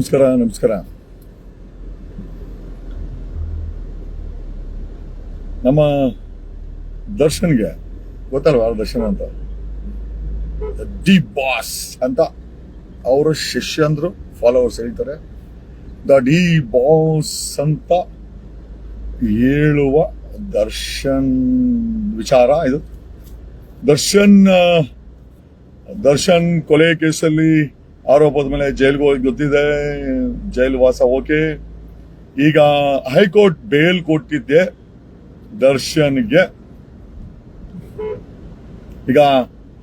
ನಮಸ್ಕಾರ ನಮಸ್ಕಾರ. ನಮ್ಮ ದರ್ಶನ್ಗೆ ಗೊತ್ತಲ್ವಾ, ದರ್ಶನ್ ಅಂತ? ದಿ ಬಾಸ್ ಅಂತ ಅವರ ಶಿಷ್ಯಂದ್ರು ಫಾಲೋವರ್ಸ್ ಹೇಳ್ತಾರೆ. ದ ಡಿ ಬಾಸ್ ಅಂತ ಹೇಳುವ ದರ್ಶನ್ ವಿಚಾರ ಇದು. ದರ್ಶನ್ ದರ್ಶನ್ ಕೊಲೆ ಕೇಸಲ್ಲಿ ಆರೋಪದ ಮೇಲೆ ಜೈಲ್ಗೆ ಹೋಗಿ ಗೊತ್ತಿದೆ ಜೈಲು ವಾಸ ಓಕೆ. ಈಗ ಹೈಕೋರ್ಟ್ ಬೇಲ್ ಕೊಟ್ಟಿದ್ದೆ ದರ್ಶನ್ಗೆ. ಈಗ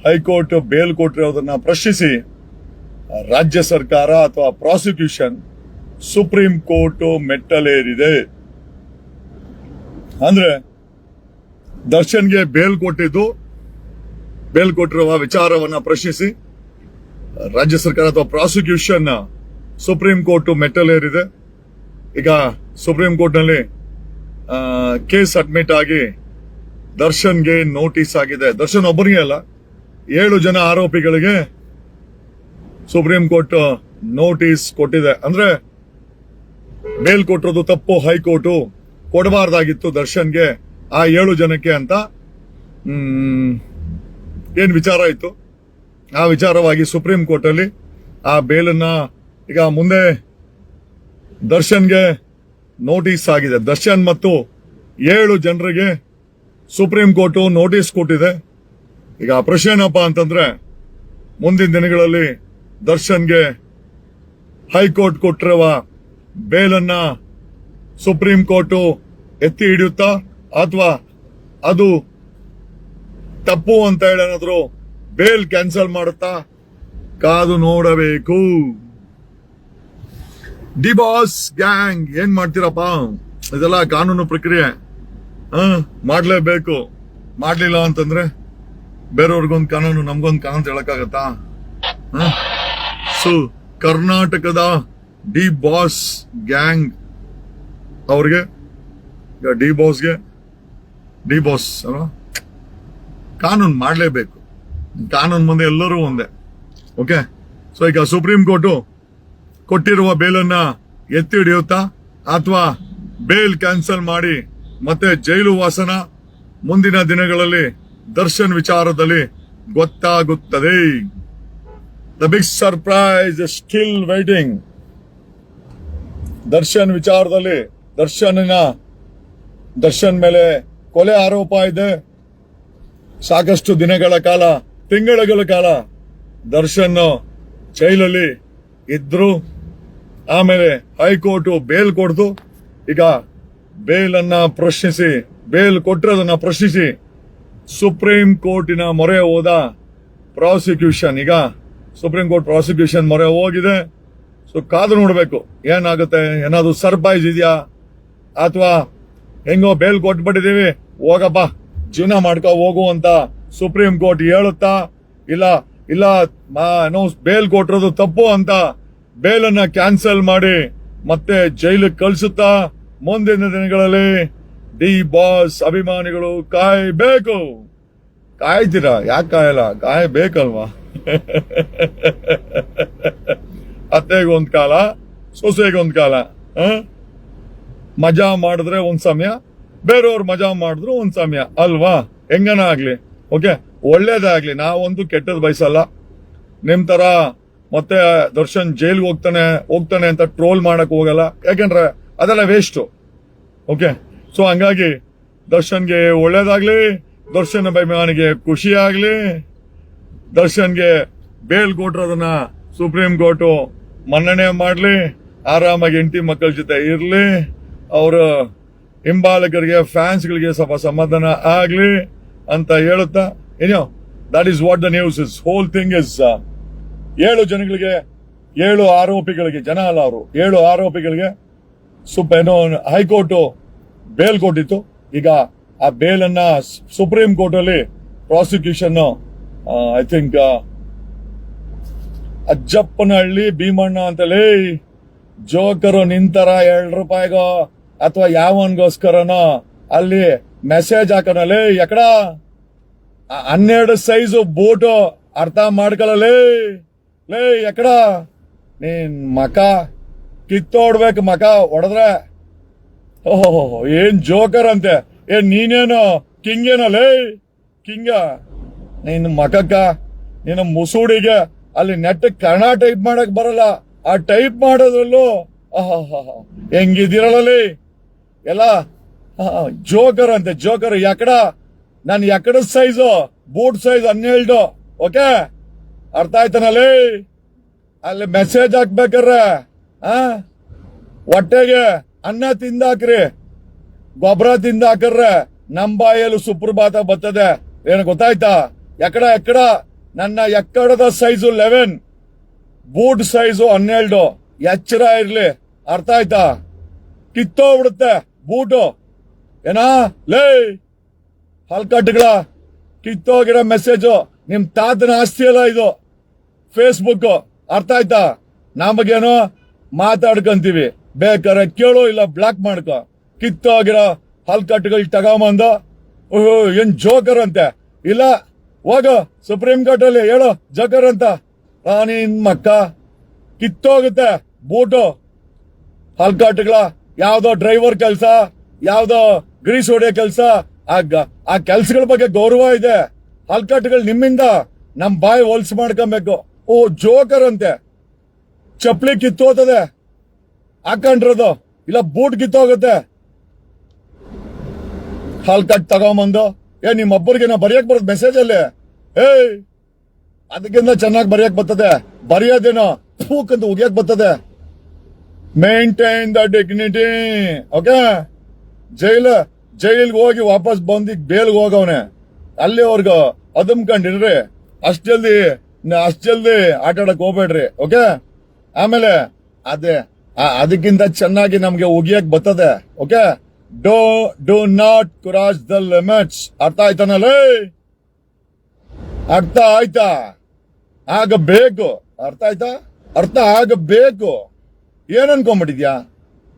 ಹೈಕೋರ್ಟ್ ಬೇಲ್ ಕೊಟ್ಟಿರೋದನ್ನ ಪ್ರಶ್ನಿಸಿ, ರಾಜ್ಯ ಸರ್ಕಾರ ಅಥವಾ ಪ್ರಾಸಿಕ್ಯೂಷನ್ ಸುಪ್ರೀಂ ಕೋರ್ಟ್ ಮೆಟ್ಟಲೇರಿದೆ. ಅಂದ್ರೆ ದರ್ಶನ್ಗೆ ಬೇಲ್ ಕೊಟ್ಟಿದ್ದು, ಬೇಲ್ ಕೊಟ್ಟಿರುವ ವಿಚಾರವನ್ನ ಪ್ರಶ್ನಿಸಿ ರಾಜ್ಯ ಸರ್ಕಾರ ಅಥವಾ ಪ್ರಾಸಿಕ್ಯೂಷನ್ ಸುಪ್ರೀಂ ಕೋರ್ಟ್ ಮೆಟ್ಟಲೇರಿದೆ ಈಗ ಸುಪ್ರೀಂ ಕೋರ್ಟ್ನಲ್ಲಿ ಕೇಸ್ ಅಡ್ಮಿಟ್ ಆಗಿ ದರ್ಶನ್ಗೆ ನೋಟಿಸ್ ಆಗಿದೆ. ದರ್ಶನ್ ಒಬ್ಬರಿಗೆ ಅಲ್ಲ, ಏಳು ಜನ ಆರೋಪಿಗಳಿಗೆ ಸುಪ್ರೀಂ ಕೋರ್ಟ್ ನೋಟಿಸ್ ಕೊಟ್ಟಿದೆ. ಅಂದ್ರೆ ಮೇಲ್ ಕೊಟ್ಟಿರೋದು ತಪ್ಪು, ಹೈಕೋರ್ಟ್ ಕೊಡಬಾರ್ದಾಗಿತ್ತು ದರ್ಶನ್ಗೆ ಆ ಏಳು ಜನಕ್ಕೆ ಅಂತ ಏನ್ ವಿಚಾರ ಇತ್ತು ಆ ವಿಚಾರವಾಗಿ ಸುಪ್ರೀಂ ಕೋರ್ಟ್ ಅಲ್ಲಿ ಆ ಬೇಲನ್ನ ಈಗ ಮುಂದೆ ದರ್ಶನ್ಗೆ ನೋಟಿಸ್ ಆಗಿದೆ. ದರ್ಶನ್ ಮತ್ತು ಏಳು ಜನರಿಗೆ ಸುಪ್ರೀಂ ಕೋರ್ಟ್ ನೋಟಿಸ್ ಕೊಟ್ಟಿದೆ. ಈಗ ಪ್ರಶ್ನೆ ಏನಪ್ಪ ಅಂತಂದ್ರೆ, ಮುಂದಿನ ದಿನಗಳಲ್ಲಿ ದರ್ಶನ್ಗೆ ಹೈಕೋರ್ಟ್ ಕೊಟ್ಟಿರುವ ಬೇಲನ್ನ ಸುಪ್ರೀಂ ಕೋರ್ಟ್ ಎತ್ತಿ ಹಿಡಿಯುತ್ತಾ, ಅಥವಾ ಅದು ತಪ್ಪು ಅಂತ ಹೇಳಿ ಬೇಲ್ ಕ್ಯಾನ್ಸಲ್ ಮಾಡುತ್ತಾ? ಕಾದು ನೋಡಬೇಕು. ಡಿ ಬಾಸ್ ಗ್ಯಾಂಗ್, ಏನ್ ಮಾಡ್ತೀರಪ್ಪ? ಇದೆಲ್ಲ ಕಾನೂನು ಪ್ರಕ್ರಿಯೆ. ಮಾಡ್ಲೇಬೇಕು. ಮಾಡ್ಲಿಲ್ಲ ಅಂತಂದ್ರೆ ಬೇರೆಯವ್ರಿಗೊಂದು ಕಾನೂನು, ನಮ್ಗೊಂದು ಕಾನೂನು ಹೇಳಕ್ಕಾಗತ್ತಾ? ಸೊ ಕರ್ನಾಟಕದ ಡಿ ಬಾಸ್ ಗ್ಯಾಂಗ್ ಅವ್ರಿಗೆ ಡಿ ಬಾಸ್ಗೆ ಡಿ ಬಾಸ್ ಅಲ್ವಾ? ಕಾನೂನು ಮಾಡಲೇಬೇಕು. ಕಾನೂನು ಮುಂದೆ ಎಲ್ಲರೂ ಒಂದೇ. ಓಕೆ ಸೊ ಈಗ ಸುಪ್ರೀಂ ಕೋರ್ಟು ಕೊಟ್ಟಿರುವ ಬೇಲನ್ನ ಎತ್ತಿ ಹಿಡಿಯುತ್ತಾ ಅಥವಾ ಬೇಲ್ ಕ್ಯಾನ್ಸಲ್ ಮಾಡಿ ಮತ್ತೆ ಜೈಲು ವಾಸನ ಮುಂದಿನ ದಿನಗಳಲ್ಲಿ ದರ್ಶನ್ ವಿಚಾರದಲ್ಲಿ ಗೊತ್ತಾಗುತ್ತದೆ. The big surprise still waiting Darshan ವಿಚಾರದಲ್ಲಿ ದರ್ಶನನ, ದರ್ಶನ್ ಮೇಲೆ ಕೊಲೆ ಆರೋಪ ಇದೆ. ಸಾಕಷ್ಟು ದಿನಗಳ ಕಾಲ ತಿಂಗಳುಗಳ ಕಾಲ ದರ್ಶನ್ ಜೈಲಲ್ಲಿ ಇದ್ರು. ಆಮೇಲೆ ಹೈಕೋರ್ಟ್ ಬೇಲ್ ಕೊಡ್ತು ಈಗ ಬೇಲನ್ನ ಪ್ರಶ್ನಿಸಿ, ಬೇಲ್ ಕೊಟ್ಟಿರೋದನ್ನ ಪ್ರಶ್ನಿಸಿ ಸುಪ್ರೀಂ ಕೋರ್ಟಿನ ಮೊರೆ ಹೋದ ಪ್ರಾಸಿಕ್ಯೂಷನ್. ಈಗ ಸುಪ್ರೀಂ ಕೋರ್ಟ್ ಪ್ರಾಸಿಕ್ಯೂಷನ್ ಮೊರೆ ಹೋಗಿದೆ. ಸೊ ಕಾದು ನೋಡಬೇಕು, ಏನಾಗುತ್ತೆ, ಏನಾದ್ರು ಸರ್ಪ್ರೈಸ್ ಇದೆಯಾ? ಅಥವಾ ಹೆಂಗೋ ಬೇಲ್ ಕೊಟ್ಬಿಟ್ಟಿದೀವಿ ಹೋಗಪ್ಪ, ಜೀವನ ಮಾಡ್ಕೋ ಹೋಗು ಅಂತ ಸುಪ್ರೀಂ ಕೋರ್ಟ್ ಹೇಳುತ್ತಾ, ಇಲ್ಲ ಇಲ್ಲ ಬೇಲ್ ಕೊಟ್ಟಿರೋದು ತಪ್ಪು ಅಂತ ಬೇಲನ್ನ ಕ್ಯಾನ್ಸಲ್ ಮಾಡಿ ಮತ್ತೆ ಜೈಲಿಗೆ ಕಳಿಸುತ್ತಾ, ಮುಂದಿನ ದಿನಗಳಲ್ಲಿ ಡಿ ಬಾಸ್ ಅಭಿಮಾನಿಗಳು ಕಾಯ್ಬೇಕು. ಕಾಯ್ತೀರಾ? ಯಾಕೆ ಕಾಯಲ್ಲ? ಕಾಯ್ಬೇಕಲ್ವಾ? ಅತ್ತೆಗೆ ಒಂದ್ ಕಾಲ, ಸೊಸೆಗೆ ಒಂದ್ ಕಾಲ? ಮಜಾ ಮಾಡಿದ್ರೆ ಒಂದ್ ಸಮಯ, ಬೇರೆಯವ್ರು ಮಜಾ ಮಾಡಿದ್ರು ಒಂದ್ ಸಮಯ, ಅಲ್ವಾ? ಹೆಂಗನ ಆಗ್ಲಿ? ಓಕೆ, ಒಳ್ಳೇದಾಗ್ಲಿ. ನಾವಂತೂ ಕೆಟ್ಟದ್ ಬಯಸಲ್ಲ. ನಿಮ್ ತರ ಮತ್ತೆ ದರ್ಶನ್ ಜೈಲ್ಗೆ ಹೋಗ್ತಾನೆ ಹೋಗ್ತಾನೆ ಅಂತ ಟ್ರೋಲ್ ಮಾಡಕ್ ಹೋಗಲ್ಲ. ಯಾಕಂದ್ರೆ ಅದೆಲ್ಲ ವೇಸ್ಟ್ ಓಕೆ ಸೊ ಹಂಗಾಗಿ ದರ್ಶನ್ಗೆ ಒಳ್ಳೇದಾಗ್ಲಿ, ದರ್ಶನ್ ಅಭಿಮಾನಿಗೆ ಖುಷಿ ಆಗ್ಲಿ ದರ್ಶನ್ಗೆ ಬೇಲ್ ಕೊಟ್ರದನ್ನ ಸುಪ್ರೀಂ ಕೋರ್ಟು ಮನ್ನಣೆ ಮಾಡ್ಲಿ, ಆರಾಮಾಗಿ ಹೆಂಡತಿ ಮಕ್ಕಳ ಜೊತೆ ಇರ್ಲಿ, ಅವರ ಹಿಂಬಾಲಕರಿಗೆ ಫ್ಯಾನ್ಸ್ಗಳಿಗೆ ಸ್ವಲ್ಪ ಸಮಾಧಾನ ಆಗ್ಲಿ. ಅಂತ ಹೇಳುತ್ತಾ? ಏನೋ that is what the news is whole thing is ಏಳು ಜನಗಳಿಗೆ, ಏಳು ಆರೋಪಿಗಳಿಗೆ, ಜನ ಅಲ್ಲ ಅವರು, ಏಳು ಆರೋಪಿಗಳಿಗೆ ಸುಪ್ ಏನೋ ಹೈಕೋರ್ಟ್ ಬೇಲ್ ಕೊಟ್ಟಿತ್ತು. ಈಗ ಆ ಬೇಲನ್ನ ಸುಪ್ರೀಂ ಕೋರ್ಟ್ ಅಲ್ಲಿ prosecution I think Ajjappanahalli, Bhimanna ಅಂತಲೇ ಜೋಕರು ನಿಂತರ ಎರಡು ರೂಪಾಯಿಗೋ, ಅಥವಾ ಯಾವನ್ಗೋಸ್ಕರನೋ, ಅಲ್ಲಿ ಮೆಸೇಜ್ ಹಾಕೋಣಲೇ ಎಕಡ? ಹನ್ನೆರಡು ಸೈಜು ಬೂಟು ಅರ್ಥ ಮಾಡ್ಕೊಳ್ಳಲೇ ಲೇ, ಎಕಡ? ನೀನ್ ಮಕ, ಕಿತ್ತೋಡ್ಬೇಕು ಮಕ, ಹೊಡೆದ್ರೆ. ಓಹೋ ಏನ್ ಜೋಕರ್ ಅಂತೆ? ಏನ್ ನೀನೇನು? ಕಿಂಗ್ ಕಿಂಗ. ನಿನ್ನ ಮಕಕ್ಕ, ನಿನ್ನ ಮುಸುಡಿಗೆ ಅಲ್ಲಿ ನೆಟ್ ಕನ್ನಡ ಟೈಪ್ ಮಾಡಕ್ ಬರಲ್ಲ. ಆ ಟೈಪ್ ಮಾಡೋದ್ರಲ್ಲೂ ಹೆಂಗಿದ್ದೀರಲ್ಲ ಎಲ್ಲ ಜೋಕರ್ ಅಂತೆ ಜೋಕರ್ ಎಕಡ ನಾನು ಎಕಡ ಸೈಜು ಬೂಟ್ ಸೈಜ್ ಹನ್ನೆರಡು ಓಕೆ? ಅರ್ಥ ಆಯ್ತಾನಲ್ಲಿ ಅಲ್ಲಿ ಮೆಸೇಜ್ ಹಾಕ್ಬೇಕಾರೆ ಹೊಟ್ಟೆಗೆ ಅನ್ನ ತಿಂದಾಕ್ರಿ. ಗೊಬ್ಬರ ತಿಂದಾಕ್ರೆ ನಮ್ ಬಾಯಲ್ಲಿ ಸುಪ್ರಭಾತ ಬರ್ತದೆ. ಏನು ಗೊತ್ತಾಯ್ತಾ? ಎಕಡ ಎಕಡ ನನ್ನ ಎಕ್ಕಡದ ಸೈಜು ಲೆವೆನ್ ಬೂಟ್ ಸೈಜು ಹನ್ನೆರಡು ಎಚ್ಚರ ಇರ್ಲಿ. ಅರ್ಥ ಆಯ್ತಾ? ಕಿತ್ತೋಗ್ಬಿಡುತ್ತೆ ಬೂಟು ಏನಾ? ಲೇ ಹಲ್ಕಟ್ಟುಗಳ ಕಿತ್ತೋಗಿರೋ ಮೆಸೇಜು ನಿಮ್ ತಾತನ ಆಸ್ತಿ ಅಲ್ಲ ಇದು. ಫೇಸ್ಬುಕ್ ಅರ್ಥ ಆಯ್ತಾ? ನಮಗೇನು? ಮಾತಾಡ್ಕೊಂತೀವಿ. ಬೇಕಾದ್ರೆ ಕೇಳು ಇಲ್ಲ ಬ್ಲಾಕ್ ಮಾಡ್ಕೊ. ಕಿತ್ತೋಗಿರೋ ಹಲ್ಕಟ್ಟುಗಳು ತಗೊಂಬಂದು. ಓಹೋ, ಏನ್ ಜೋಕರ್ ಅಂತೆ? ಇಲ್ಲ, ಹೋಗೋ ಸುಪ್ರೀಂ ಕೋರ್ಟ್ ಅಲ್ಲಿ ಹೇಳು ಜೋಕರ್ ಅಂತ. ರಾಣಿ ಮಕ್ಕ. ಕಿತ್ತೋಗುತ್ತೆ, ಬೂಟು. ಹಲ್ಕಟ್ಟುಗಳ ಯಾವ್ದೋ ಡ್ರೈವರ್ ಕೆಲಸ, ಯಾವ್ದೋ ಗ್ರೀಸ್ ಹೊಡೆಯೋ ಕೆಲಸ? ಆ ಕೆಲ್ಸಗಳ ಬಗ್ಗೆ ಗೌರವ ಇದೆ. ಹಲ್ಕಟ್ಟುಗಳು ನಿಮ್ಮಿಂದ, ನಮ್ ಬಾಯಿ ಹೊಲ್ಸ್ ಮಾಡ್ಕೊಬೇಕು ಓ, ಜೋಕರ್ ಅಂತೆ. ಚಪ್ಲಿ ಕಿತ್ತೋತದೆ ಹಾಕೊಂಡ್ರದು ಇಲ್ಲ, ಬೂಟ್ ಕಿತ್ತೋಗುತ್ತೆ ಹಲ್ಕಟ್ ತಗೊಂಬಂದು. ಏ ನಿಮ್ ಒಬ್ಬರಿಗೆ ನಾ ಬರೆಯಕ್ ಬರೋದು ಮೆಸೇಜ್ ಅಲ್ಲಿ ಏಯ್! ಅದಕ್ಕಿಂತ ಚೆನ್ನಾಗಿ ಬರೆಯಕ್ ಬರ್ತದೆ. ಬರೆಯೋದೇನೋ ಫೂಕ್ ಅಂತ ಉಗಿಯಕ್ ಬರ್ತದೆ. Maintain the dignity okay jail, ಜೈಲಿಗೆ ಹೋಗಿ ವಾಪಸ್ ಬಂದು ಬೇಲ್ಗೆ ಹೋಗವನೆ. ಅಲ್ಲಿವರೆಗೂ ಅದಂಬ್ಕೊಂಡಿರ್ರಿ ಅಷ್ಟ್ ಜಲ್ದಿ ಅಷ್ಟ್ ಜಲ್ದಿ ಆಟ ಆಡಕ್ ಹೋಗ್ಬೇಡ್ರಿ, ಓಕೆ? ಆಮೇಲೆ ಅದೇ ಅದಕ್ಕಿಂತ ಚೆನ್ನಾಗಿ ನಮ್ಗೆ ಉಗಿಯಕ್ ಬರ್ತದೆ, okay? Do do not cross the limits. ಅರ್ಥ ಆಯ್ತಾನಲ್ಲ? ಅರ್ಥ ಆಯ್ತಾ? ಆಗಬೇಕು. ಅರ್ಥ ಆಯ್ತಾ? ಅರ್ಥ ಆಗಬೇಕು. ಏನ್ ಅನ್ಕೊಂಡ್ಬಿಟ್ಟಿದ್ಯಾ?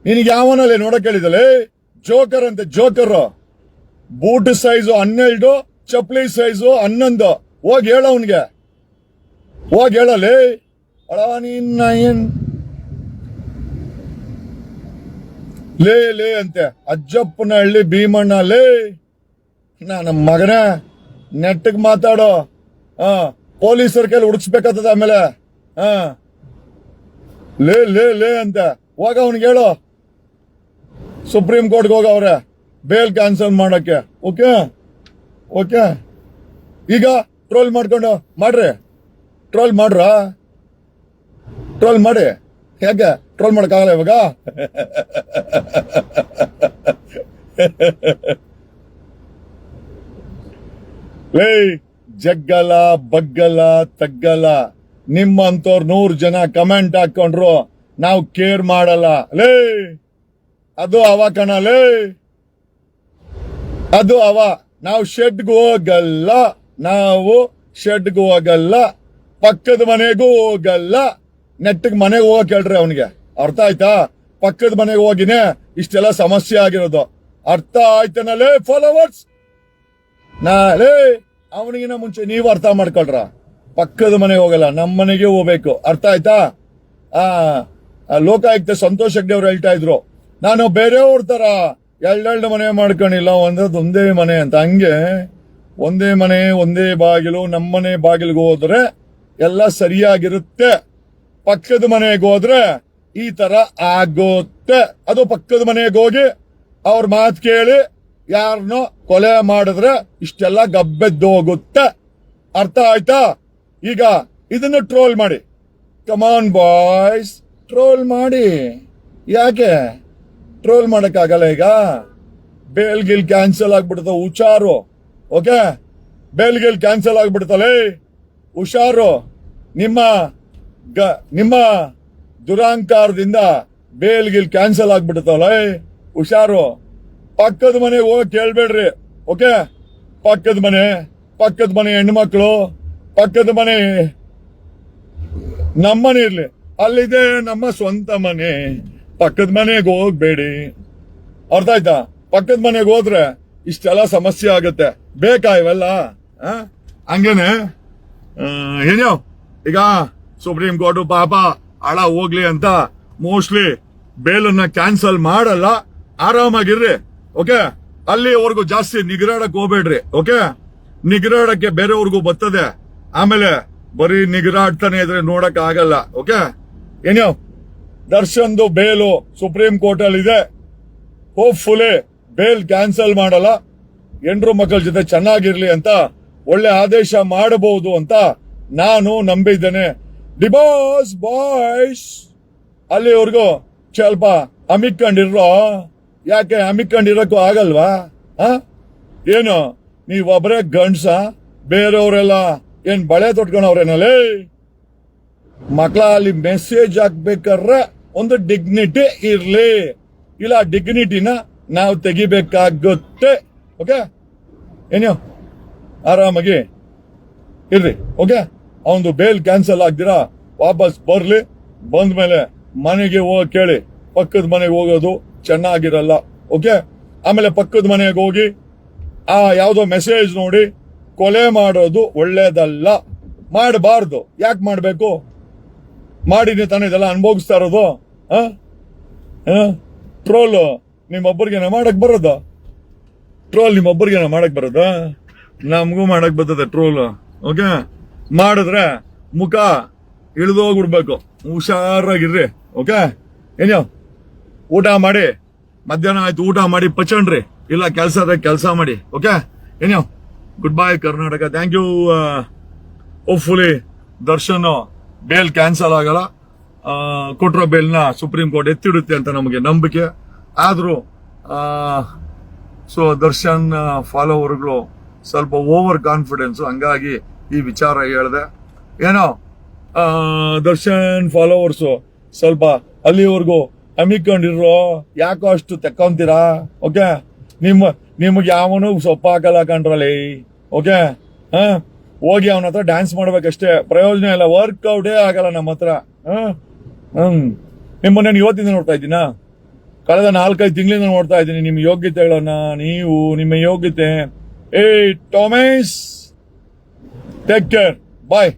ನಿನಗೆ ಯಾವನಲ್ಲಿ ನೋಡಕ್ ಹೇಳಿದಲೆ ಜೋಕರ್ ಅಂತೆ, ಜೋಕರ್. ಬೂಟ್ ಸೈಜು ಹನ್ನೆರಡು ಚಪ್ಲಿ ಸೈಜು ಹನ್ನೊಂದು. ಹೋಗಿ ಹೇಳ ಅವನ್ಗೆ. ಹೋಗಿ ಹೇಳಲಿ ಅಳ ಏನ್? ಲೇ ಲೇ ಅಂತೆ. ಅಜ್ಜಪ್ಪನ ಹಳ್ಳಿ ಭೀಮಣ್ಣ, ಲೇ. ನಮ್ಮ ಮಗನ. ನೆಟ್ಟಗ್ ಮಾತಾಡೋ. ಹಾ ಪೊಲೀಸರ ಕೈಲಿ ಹುಡುಕ್ಸ್ಬೇಕಾಗ್ತದ ಆಮೇಲೆ. ಹಾ ಲೇ ಲೇ ಲೇ ಅಂತ. ಹೋಗ ಅವನಿಗೆ ಹೇಳು. ಸುಪ್ರೀಂ ಕೋರ್ಟ್ಗೆ ಹೋಗವ್ರೆ ಬೇಲ್ ಕ್ಯಾನ್ಸಲ್ ಮಾಡಕ್ಕೆ. ಓಕೆ ಓಕೆ ಈಗ ಟ್ರೋಲ್ ಮಾಡ್ಕೊಂಡು, ಮಾಡ್ರಿ. ಟ್ರೋಲ್ ಮಾಡ್ರ? ಟ್ರೋಲ್ ಮಾಡಿ. ಯಾಕೆ? ಟ್ರೋಲ್ ಮಾಡೋಕ್ಕಾಗಲ್ಲ ಇವಾಗ? ಲೇ ಜಗ್ಗಲ ಬಗ್ಗಲ ತಗ್ಗಲ ನಿಮ್ಮಂತವ್ರು ನೂರು ಜನ ಕಮೆಂಟ್ ಹಾಕೊಂಡ್ರು ನಾವು ಕೇರ್ ಮಾಡಲ್ಲ. ಲೇ! ಅದು ಅವ ಕಣಲೇ. ಅದು ಅವ. ನಾವು ಶೆಡ್ಗೆ ಹೋಗಲ್ಲ. ನಾವು ಶೆಡ್ಗೆ ಹೋಗಲ್ಲ. ಪಕ್ಕದ ಮನೆಗೂ ಹೋಗಲ್ಲ. ನೆಟ್ಟಿಗೆ ಮನೆಗೆ ಹೋಗಕ್ ಹೇಳ್ರಿ ಅವನಿಗೆ. ಅರ್ಥ ಆಯ್ತಾ? ಪಕ್ಕದ ಮನೆಗೆ ಹೋಗಿನೇ ಇಷ್ಟೆಲ್ಲ ಸಮಸ್ಯೆ ಆಗಿರೋದು. ಅರ್ಥ ಆಯ್ತನಲ್ಲೇ ಫಾಲೋವರ್ಸ್ ನಾಳೆ ಅವನಿಗಿನ ಮುಂಚೆ ನೀವು ಅರ್ಥ ಮಾಡ್ಕೊಳ್ರ. ಪಕ್ಕದ ಮನೆಗೆ ಹೋಗಲ್ಲ ನಮ್ಮ ಮನೆಗೆ ಹೋಗ್ಬೇಕು. ಅರ್ಥ ಆಯ್ತಾ? ಆ ಲೋಕಾಯುಕ್ತ ಸಂತೋಷ್ ಹೆಗ್ಡೆ ಅವ್ರು ಹೇಳ್ತಾ ಇದ್ರು. ನಾನು ಬೇರೆಯವ್ರ ತರ ಎರಡೆರಡು ಮನೆ ಮಾಡ್ಕೊಂಡಿಲ್ಲ, ಒಂದ್ರದ್ದು ಒಂದೇ ಮನೆ ಅಂತ. ಹಂಗೆ ಒಂದೇ ಮನೆ, ಒಂದೇ ಬಾಗಿಲು ನಮ್ಮನೆ ಬಾಗಿಲಿಗೆ ಹೋದ್ರೆ ಎಲ್ಲ ಸರಿಯಾಗಿರುತ್ತೆ. ಪಕ್ಕದ ಮನೆಗೆ ಹೋದ್ರೆ ಈ ತರ ಆಗುತ್ತೆ. ಅದು ಪಕ್ಕದ ಮನೆಗೆ ಹೋಗಿ ಅವ್ರ ಮಾತು ಕೇಳಿ ಯಾರನ್ನೋ ಕೊಲೆ ಮಾಡಿದ್ರೆ ಇಷ್ಟೆಲ್ಲ ಗಬ್ಬೆದ್ದೋಗುತ್ತೆ ಅರ್ಥ ಆಯ್ತಾ? ಈಗ ಇದನ್ನು ಟ್ರೋಲ್ ಮಾಡಿ. ಕಮಾನ್ ಬಾಯ್ಸ್ ಟ್ರೋಲ್ ಮಾಡಿ. ಯಾಕೆ? ಟ್ರೋಲ್ ಮಾಡೋಕ್ಕಾಗಲ್ಲ ಈಗ? ಬೇಲ್ ಗಿಲ್ ಕ್ಯಾನ್ಸಲ್ ಆಗ್ಬಿಡ್ತಾವ ಹುಷಾರು. ಓಕೆ ಬೇಲ್ ಗಿಲ್ ಕ್ಯಾನ್ಸಲ್ ಆಗ್ಬಿಡ್ತಲೇ ಹುಷಾರು. ನಿಮ್ಮ ಗ, ನಿಮ್ಮ ದುರಾಂಕಾರದಿಂದ ಬೇಲ್ ಗಿಲ್ ಕ್ಯಾನ್ಸಲ್ ಆಗ್ಬಿಡ್ತಾವಲ್ಲ ಹುಷಾರು. ಪಕ್ಕದ ಮನೆಗೆ ಹೋಗಿ ಕೇಳ್ಬೇಡ್ರಿ. ಓಕೆ ಪಕ್ಕದ ಮನೆ ಪಕ್ಕದ ಮನೆ ಹೆಣ್ಮಕ್ಳು, ಪಕ್ಕದ ಮನೆ ನಮ್ಮನೆ ಇರ್ಲಿ. ಅಲ್ಲಿದೆ ನಮ್ಮ ಸ್ವಂತ ಮನೆ. ಪಕ್ಕದ ಮನೆಗೆ ಹೋಗ್ಬೇಡಿ. ಅರ್ಥ ಆಯ್ತಾ ಪಕ್ಕದ ಮನೆಗೆ ಹೋದ್ರೆ ಇಷ್ಟೆಲ್ಲ ಸಮಸ್ಯೆ ಆಗುತ್ತೆ. ಬೇಕಾ ಇವೆಲ್ಲ? ಹಂಗೇನೆ? ಏನೋ ಈಗ ಸುಪ್ರೀಂ ಕೋರ್ಟ್ ಪಾಪ ಹಳ ಹೋಗ್ಲಿ ಅಂತ ಮೋಸ್ಟ್ಲಿ ಬೇಲನ್ನ ಕ್ಯಾನ್ಸಲ್ ಮಾಡಲ್ಲ. ಆರಾಮಾಗಿರ್ರಿ, ಓಕೆ? ಅಲ್ಲಿವರೆಗೂ ಜಾಸ್ತಿ ನಿಗ್ರಾಡಕ್ ಹೋಗ್ಬೇಡ್ರಿ, ಓಕೆ? ನಿಗ್ರಾಡಕ್ಕೆ ಬೇರೆಯವ್ರಿಗೂ ಬರ್ತದೆ. ಆಮೇಲೆ ಬರೀ ನಿಗ್ರಾಡ್ತಾನೆ ಇದ್ರೆ ನೋಡಕ್ ಆಗಲ್ಲ ಓಕೆ? ಏನೋ ದರ್ಶನ್ದು ಬೇಲು ಸುಪ್ರೀಂ ಕೋರ್ಟ್ ಅಲ್ಲಿ ಇದೆ ಹೋಪ್ಫುಲಿ ಬೇಲ್ ಕ್ಯಾನ್ಸಲ್ ಮಾಡಲ್ಲ. ಎಂಡ್ರು ಮಕ್ಕಳ ಜೊತೆ ಚೆನ್ನಾಗಿರ್ಲಿ ಅಂತ ಒಳ್ಳೆ ಆದೇಶ ಮಾಡಬಹುದು ಅಂತ ನಾನು ನಂಬಿದ್ದೇನೆ. ಡಿಬಾಸ್ ಬಾಯ್ಸ್ ಅಲ್ಲಿವರೆಗೂ ಸ್ವಲ್ಪ ಹಮ್ಮಿಕೊಂಡಿರೋ ಯಾಕೆ ಹಮ್ಮಿಕೊಂಡಿರೋಕ್ಕೂ ಆಗಲ್ವಾ? ಏನು ನೀವೊಬ್ಬರೇ ಗಂಡ್ಸ? ಬೇರೆಯವರೆಲ್ಲ ಏನ್ ಬಳೆ ತೊಟ್ಕೊಂಡವ್ರೇನಲ್ಲೇ ಮಕ್ಕಳ ಅಲ್ಲಿ ಮೆಸೇಜ್ ಹಾಕ್ಬೇಕಾದ್ರೆ ಒಂದು ಡಿಗ್ನಿಟಿ ಇರ್ಲಿ. ಇಲ್ಲ ಡಿಗ್ನಿಟಿನ ನಾವು ತೆಗಿಬೇಕಾಗುತ್ತೆ. ಓಕೆ ಏನು ಆರಾಮಾಗಿ ಇರ್ರಿ. ಓಕೆ ಅವನು ಬೇಲ್ ಕ್ಯಾನ್ಸಲ್ ಆಗ್ದಿರಾ ವಾಪಸ್ ಬರ್ಲಿ. ಬಂದ ಮೇಲೆ ಮನೆಗೆ ಹೋಗಿ ಕೇಳಿ. ಪಕ್ಕದ ಮನೆಗೆ ಹೋಗೋದು ಚೆನ್ನಾಗಿರಲ್ಲ. ಓಕೆ ಆಮೇಲೆ ಪಕ್ಕದ ಮನೆಗೆ ಹೋಗಿ ಆ ಯಾವುದೋ ಮೆಸೇಜ್ ನೋಡಿ. ಕೊಲೆ ಮಾಡೋದು ಒಳ್ಳೇದಲ್ಲ. ಮಾಡಬಾರ್ದು. ಯಾಕೆ ಮಾಡಬೇಕು? ಮಾಡಿನಿ ತಾನೇ ಇದೆಲ್ಲ ಅನುಭವಿಸ್ತಾ ಇರೋದು? ಟ್ರೋಲು ನಿಮ್ಮೊಬ್ಬರಿಗೇನ ಮಾಡಕ್ ಬರೋದು? ಟ್ರೋಲ್ ನಿಮ್ಮೊಬ್ಬರಿಗೇನ ಮಾಡಕ್ ಬರೋದ? ನಮಗೂ ಮಾಡಕ್ ಬರ್ತದೆ ಟ್ರೋಲ್. ಓಕೆ? ಮಾಡಿದ್ರೆ ಮುಖ ಇಳಿದೋಗ್ಬಿಡ್ಬೇಕು ಹುಷಾರಾಗಿರ್ರಿ. ಓಕೆ? ಏನೋ ಊಟ ಮಾಡಿ. ಮಧ್ಯಾಹ್ನ ಆಯ್ತು, ಊಟ ಮಾಡಿ, ಪಚಣ್ರಿ. ಇಲ್ಲ, ಕೆಲಸ ಅದ ಕೆಲಸ ಮಾಡಿ. ಓಕೆ? ಏನೋ good bye Karnataka thank you hopefully Darshan. Bail cancel ಆಗಲ್ಲ. ಕೊಟ್ಟಿರೋ ಬೇಲ್ನ ಸುಪ್ರೀಂ ಕೋರ್ಟ್ ಎತ್ತಿಡುತ್ತೆ ಅಂತ ನಮಗೆ ನಂಬಿಕೆ. ಆದರೂ ಸೊ ದರ್ಶನ್ ಫಾಲೋವರ್ಗಳು ಸ್ವಲ್ಪ ಓವರ್ ಕಾನ್ಫಿಡೆನ್ಸು ಹಂಗಾಗಿ ಈ ವಿಚಾರ ಹೇಳಿದೆ. ಏನೋ ದರ್ಶನ್ ಫಾಲೋವರ್ಸು ಸ್ವಲ್ಪ ಅಲ್ಲಿವರೆಗೂ ಹಮ್ಮಿಕೊಂಡಿರೋ ಯಾಕೋ ಅಷ್ಟು ತೆಕ್ಕೊಂತೀರಾ? ಓಕೆ ನಿಮ್ಮ, ನಿಮಗೆ ಯಾವನು ಸೊಪ್ಪ ಹಾಕಲ್ಲ ಕಂಡ್ರಲ್ಲಿ ಓಕೆ ಹಾ? ಹೋಗಿ ಅವನ ಹತ್ರ ಡ್ಯಾನ್ಸ್ ಮಾಡ್ಬೇಕಷ್ಟೇ. ಪ್ರಯೋಜನ ಇಲ್ಲ. ವರ್ಕೌಟೇ ಆಗಲ್ಲ ನಮ್ಮ ಹತ್ರ. ಹ್ಮ್. ನಿಮ್ಮ ನಾನು ಇವತ್ತಿಂದ ನೋಡ್ತಾ ಇದ್ದೀನಾ? ಕಳೆದ ನಾಲ್ಕೈದು ತಿಂಗಳಿಂದ ನೋಡ್ತಾ ಇದ್ದೀನಿ. ನಿಮ್ಮ ಯೋಗ್ಯತೆಗಳನ್ನ ನೀವು, ನಿಮ್ಮ ಯೋಗ್ಯತೆ. ಏ ಟೊಮೇಸ್ ಟೇಕ್ ಕೇರ್ ಬಾಯ್